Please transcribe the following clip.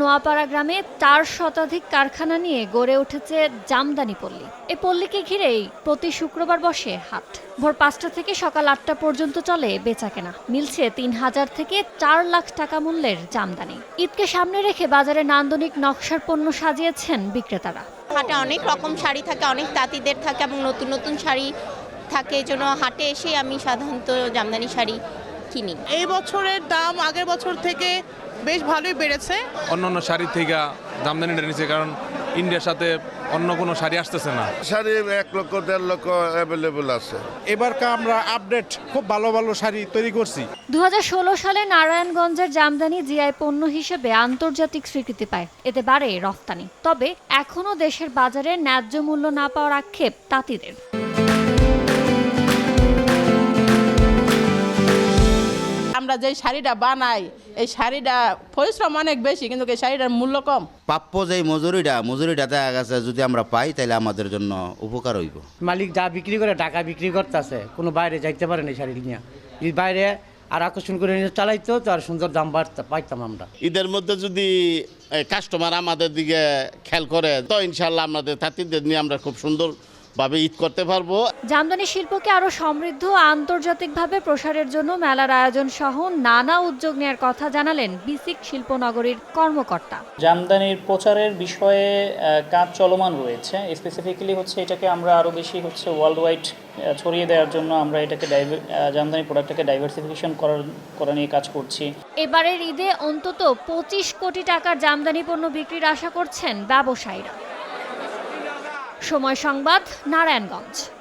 নোয়াপাড়া গ্রামে চার শতাধিক কারখানা নিয়ে গড়ে উঠেছে জামদানি পল্লী। এই পল্লীকে ঘিরেই প্রতি শুক্রবার বসে হাট। ভোর পাঁচটা থেকে সকাল আটটা পর্যন্ত চলে বেচাকেনা। মিলছে তিন হাজার থেকে চার লাখ টাকা মূল্যের জামদানি। ঈদকে সামনে রেখে বাজারে নান্দনিক নকশার পণ্য সাজিয়েছেন বিক্রেতারা। হাটে অনেক রকম শাড়ি থাকে অনেক তাঁতিদের থাকে এবং নতুন নতুন শাড়ি থাকে। এই জন্য হাটে এসে আমি সাধারণত জামদানি শাড়ি কিনি। এই বছরের দাম আগের বছর থেকে বেশ ভালোই বেড়েছে। অন্য অন্য শাড়ি থেকে জামদানিটা নিচ্ছে কারণ ইন্ডিয়ার সাথে অন্য কোনো শাড়ি আসতেছে না। শাড়ি এক লক্ষ দেড় লক্ষ অ্যাভেলেবল আছে। এবারকা আমরা আপডেট খুব ভালো ভালো শাড়ি তৈরি করছি। দু হাজার ষোলো সালে নারায়ণগঞ্জের জামদানি জিআই পণ্য হিসেবে আন্তর্জাতিক স্বীকৃতি পায়। এতে বাড়ে রফতানি। তবে এখনও দেশের বাজারে ন্যায্য মূল্য না পাওয়ার আক্ষেপ তাঁতিদের। আমরা যে শাড়িটা বানাই এই শাড়িটা পরিশ্রম অনেক বেশি কিন্তু এই শাড়িটার মূল্য কম। প্রাপ্য যে মজুরিটা মজুরিটা দেখা গেছে যদি আমরা পাই তাহলে আমাদের জন্য উপকার হইব। মালিক যা বিক্রি করে টাকা বিক্রি করতেছে কোনো বাইরে যাইতে পারে না শাড়ি নিয়ে। যদি বাইরে আর আকর্ষণ করে নিয়ে চালাইতো তো আর সুন্দর দাম বাড়তে পাইতাম আমরা। ঈদের মধ্যে যদি কাস্টমার আমাদের দিকে খেয়াল করে তো ইনশাল্লাহ আমাদের তাঁতিদের নিয়ে আমরা খুব সুন্দরভাবে ঈদ করতে পারব। জামদানি শিল্পকে আরও সমৃদ্ধ আন্তর্জাতিকভাবে প্রসারের জন্য মেলার আয়োজন সহ নানা উদ্যোগ নেওয়ার কথা জানালেন বিসিক শিল্পনগরীর কর্মকর্তা। জামদানির প্রচারের বিষয়ে কাজ চলমান রয়েছে। স্পেসিফিক্যালি হচ্ছে এটাকে আমরা আরও বেশি হচ্ছে ওয়ার্ল্ড ওয়াইড ছড়িয়ে দেওয়ার জন্য আমরা এটাকে জামদানি প্রোডাক্টটাকে ডাইভার্সিফিকেশন করার করা নিয়ে কাজ করছি। এবারের ঈদে অন্তত পঁচিশ কোটি টাকার জামদানি পণ্য বিক্রির আশা করছেন ব্যবসায়ীরা। সময় সংবাদ নারায়ণগঞ্জ।